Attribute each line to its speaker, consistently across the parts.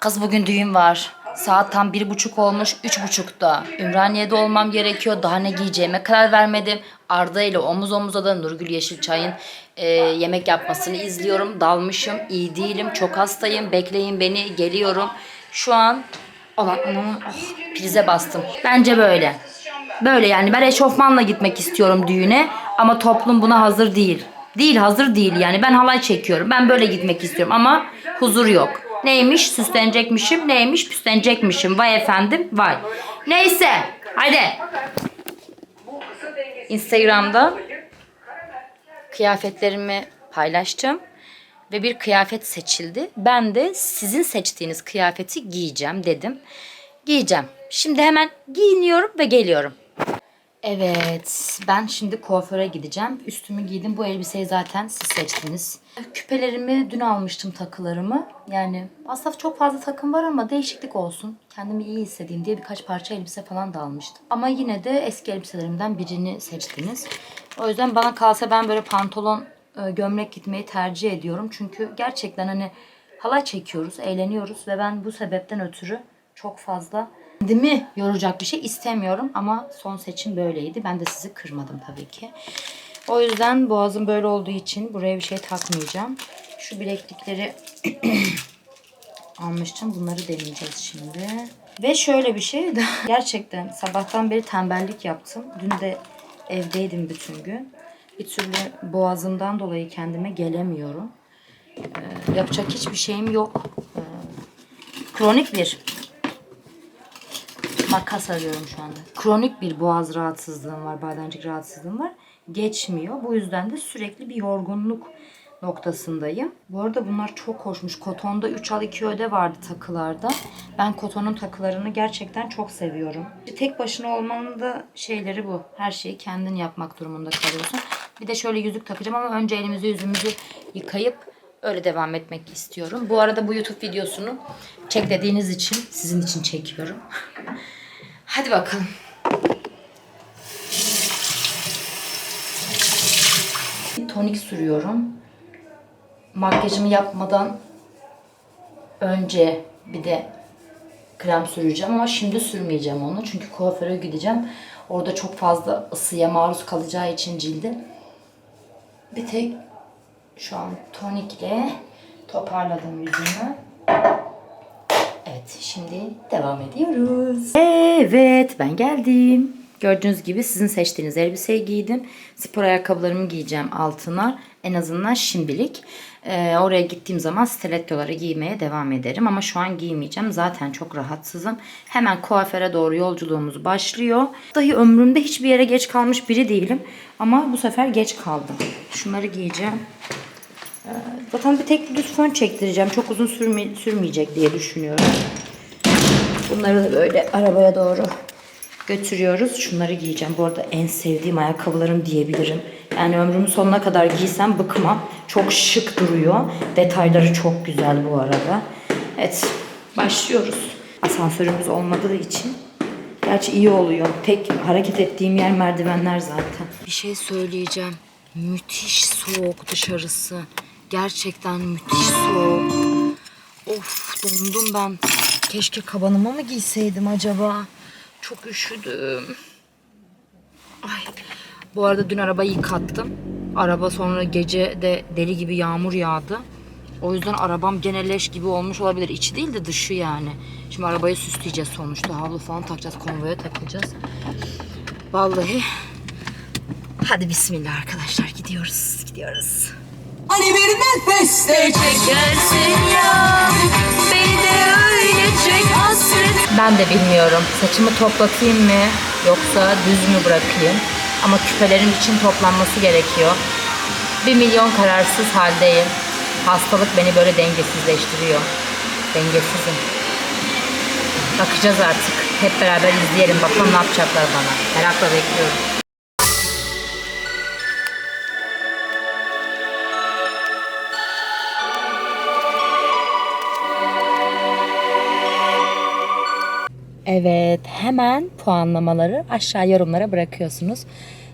Speaker 1: Kız bugün düğün var. Saat tam bir buçuk olmuş, üç buçukta. Ümraniye'de olmam gerekiyor. Daha ne giyeceğime karar vermedim. Arda ile omuz omuza da Nurgül Yeşilçay'ın e, yemek yapmasını izliyorum. Dalmışım, iyi değilim, çok hastayım. Bekleyin beni, geliyorum. Şu an anam oh, prize bastım. Bence böyle. Böyle yani ben eşofmanla gitmek istiyorum düğüne ama toplum buna hazır değil. Değil hazır değil yani ben halay çekiyorum. Ben böyle gitmek istiyorum ama huzur yok. Neymiş süslenecekmişim neymiş püslenecekmişim. Vay efendim vay. Neyse hadi. Instagram'da kıyafetlerimi paylaştım ve bir kıyafet seçildi. Ben de sizin seçtiğiniz kıyafeti giyeceğim dedim. Giyeceğim. Şimdi hemen giyiniyorum ve geliyorum. Evet, ben şimdi kuaföre gideceğim. Üstümü giydim. Bu elbiseyi zaten siz seçtiniz. Küpelerimi dün almıştım takılarımı. Yani aslında çok fazla takım var ama değişiklik olsun. Kendimi iyi hissedeyim diye birkaç parça elbise falan da almıştım. Ama yine de eski elbiselerimden birini seçtiniz. O yüzden bana kalsa ben böyle pantolon, e, gömlek gitmeyi tercih ediyorum. Çünkü gerçekten hani halay çekiyoruz, eğleniyoruz ve ben bu sebepten ötürü çok fazla kendimi yoracak bir şey istemiyorum ama son seçim böyleydi. Ben de sizi kırmadım tabii ki. O yüzden boğazım böyle olduğu için buraya bir şey takmayacağım. Şu bileklikleri almıştım. Bunları deneyeceğiz şimdi. Ve şöyle bir şey de gerçekten sabahtan beri tembellik yaptım. Dün de evdeydim bütün gün. Bir türlü boğazımdan dolayı kendime gelemiyorum. Ee, yapacak hiçbir şeyim yok. Ee, kronik bir makas arıyorum şu anda. Kronik bir boğaz rahatsızlığım var, bademcik rahatsızlığım var. Geçmiyor. Bu yüzden de sürekli bir yorgunluk noktasındayım. Bu arada bunlar çok hoşmuş. Kotonda 3 al 2 öde vardı takılarda. Ben kotonun takılarını gerçekten çok seviyorum. Tek başına olmanın da şeyleri bu. Her şeyi kendin yapmak durumunda kalıyorsun. Bir de şöyle yüzük takacağım ama önce elimizi yüzümüzü yıkayıp öyle devam etmek istiyorum. Bu arada bu YouTube videosunu çek dediğiniz için sizin için çekiyorum. Hadi bakalım. Tonik sürüyorum. Makyajımı yapmadan önce bir de krem süreceğim ama şimdi sürmeyeceğim onu. Çünkü kuaföre gideceğim. Orada çok fazla ısıya maruz kalacağı için cildim. Bir tek şu an tonikle toparladım yüzümü. Evet şimdi devam ediyoruz. Evet ben geldim. Gördüğünüz gibi sizin seçtiğiniz elbiseyi giydim. Spor ayakkabılarımı giyeceğim altına. En azından şimdilik. Ee, oraya gittiğim zaman stilettoları giymeye devam ederim. Ama şu an giymeyeceğim. Zaten çok rahatsızım. Hemen kuaföre doğru yolculuğumuz başlıyor. Dahi ömrümde hiçbir yere geç kalmış biri değilim. Ama bu sefer geç kaldım. Şunları giyeceğim. Ee, Zaten bir tek düz fön çektireceğim. Çok uzun sürme, sürmeyecek diye düşünüyorum. Bunları da böyle arabaya doğru götürüyoruz. Şunları giyeceğim. Bu arada en sevdiğim ayakkabılarım diyebilirim. Yani ömrümün sonuna kadar giysem bıkmam. Çok şık duruyor. Detayları çok güzel bu arada. Evet başlıyoruz. Asansörümüz olmadığı için Gerçi iyi oluyor. Tek hareket ettiğim yer merdivenler zaten. Bir şey söyleyeceğim. Müthiş soğuk dışarısı. Gerçekten müthiş soğuk. Of dondum ben. Keşke kabanıma mı giyseydim acaba? Çok üşüdüm. Ay. Bu arada dün arabayı yıkattım. Araba sonra gece de deli gibi yağmur yağdı. O yüzden arabam gene leş gibi olmuş olabilir. İçi değil de dışı yani. Şimdi arabayı süsleyeceğiz sonuçta. Havlu falan takacağız. Konvoya takacağız. Vallahi. Hadi bismillah arkadaşlar. Gidiyoruz. Gidiyoruz.
Speaker 2: Hani bir nefeste
Speaker 1: Ben de bilmiyorum. Saçımı toplatayım mı yoksa düz mü bırakayım? Ama küpelerim için toplanması gerekiyor. Bir milyon kararsız haldeyim. Hastalık beni böyle dengesizleştiriyor. Dengesizim. Bakacağız artık. Hep beraber izleyelim. Bakalım ne yapacaklar bana. Merakla bekliyorum. Evet, hemen puanlamaları aşağı yorumlara bırakıyorsunuz.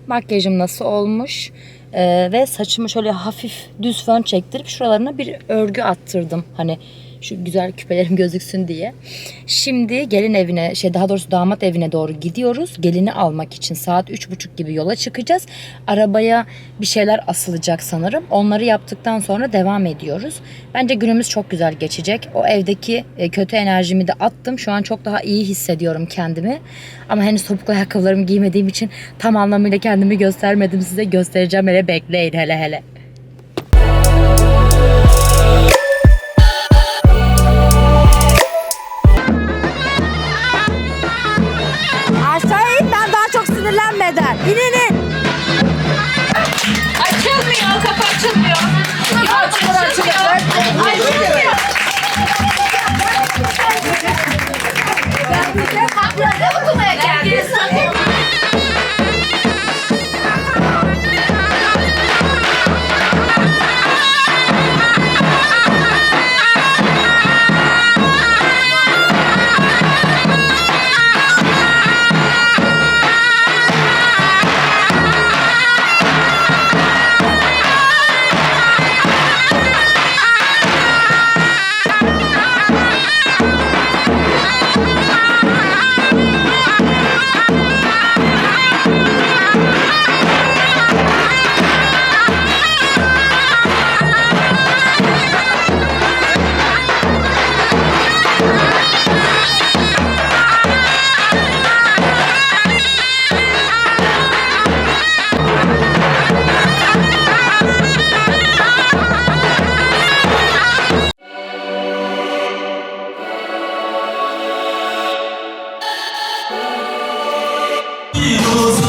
Speaker 1: Makyajım nasıl olmuş? Ee, ve saçımı şöyle hafif düz fön çektirip şuralarına bir örgü attırdım. Hani şu güzel küpelerim gözüksün diye. Şimdi gelin evine, şey daha doğrusu damat evine doğru gidiyoruz. Gelini almak için saat üç buçuk gibi yola çıkacağız. Arabaya bir şeyler asılacak sanırım. Onları yaptıktan sonra devam ediyoruz. Bence günümüz çok güzel geçecek. O evdeki e, kötü enerjimi de attım. Şu an çok daha iyi hissediyorum kendimi. Ama henüz topuklu ayakkabılarımı giymediğim için tam anlamıyla kendimi göstermedim size. Göstereceğim hele bekleyin hele hele.
Speaker 3: Yine
Speaker 4: Bir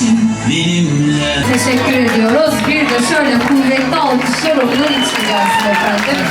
Speaker 4: misin benimle
Speaker 3: Teşekkür ediyoruz. Bir de şöyle kuvvetli alkışlar onun için gelsin efendim.